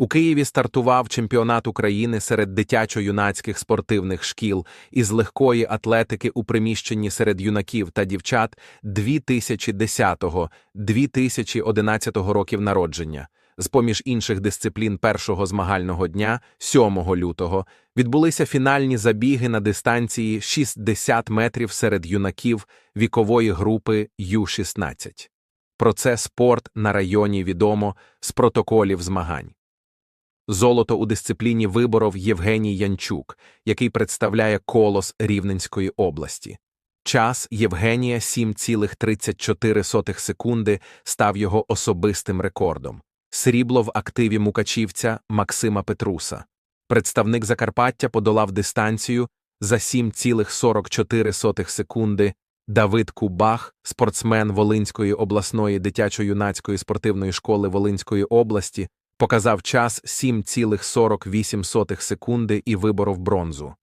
У Києві стартував чемпіонат України серед дитячо-юнацьких спортивних шкіл із легкої атлетики у приміщенні серед юнаків та дівчат 2010-2011 років народження. З-поміж інших дисциплін першого змагального дня, 7 лютого, відбулися фінальні забіги на дистанції 60 метрів серед юнаків вікової групи Ю-16. Про це спорт на районі відомо з протоколів змагань. Золото у дисципліні виборов Євгеній Янчук, який представляє колос Рівненської області. Час Євгенія 7,34 секунди став його особистим рекордом. Срібло в активі мукачівця Максима Петруса. Представник Закарпаття подолав дистанцію за 7,44 секунди. Давид Кубах, спортсмен Волинської обласної дитячо-юнацької спортивної школи Волинської області, показав час 7,48 секунди і виборов бронзу.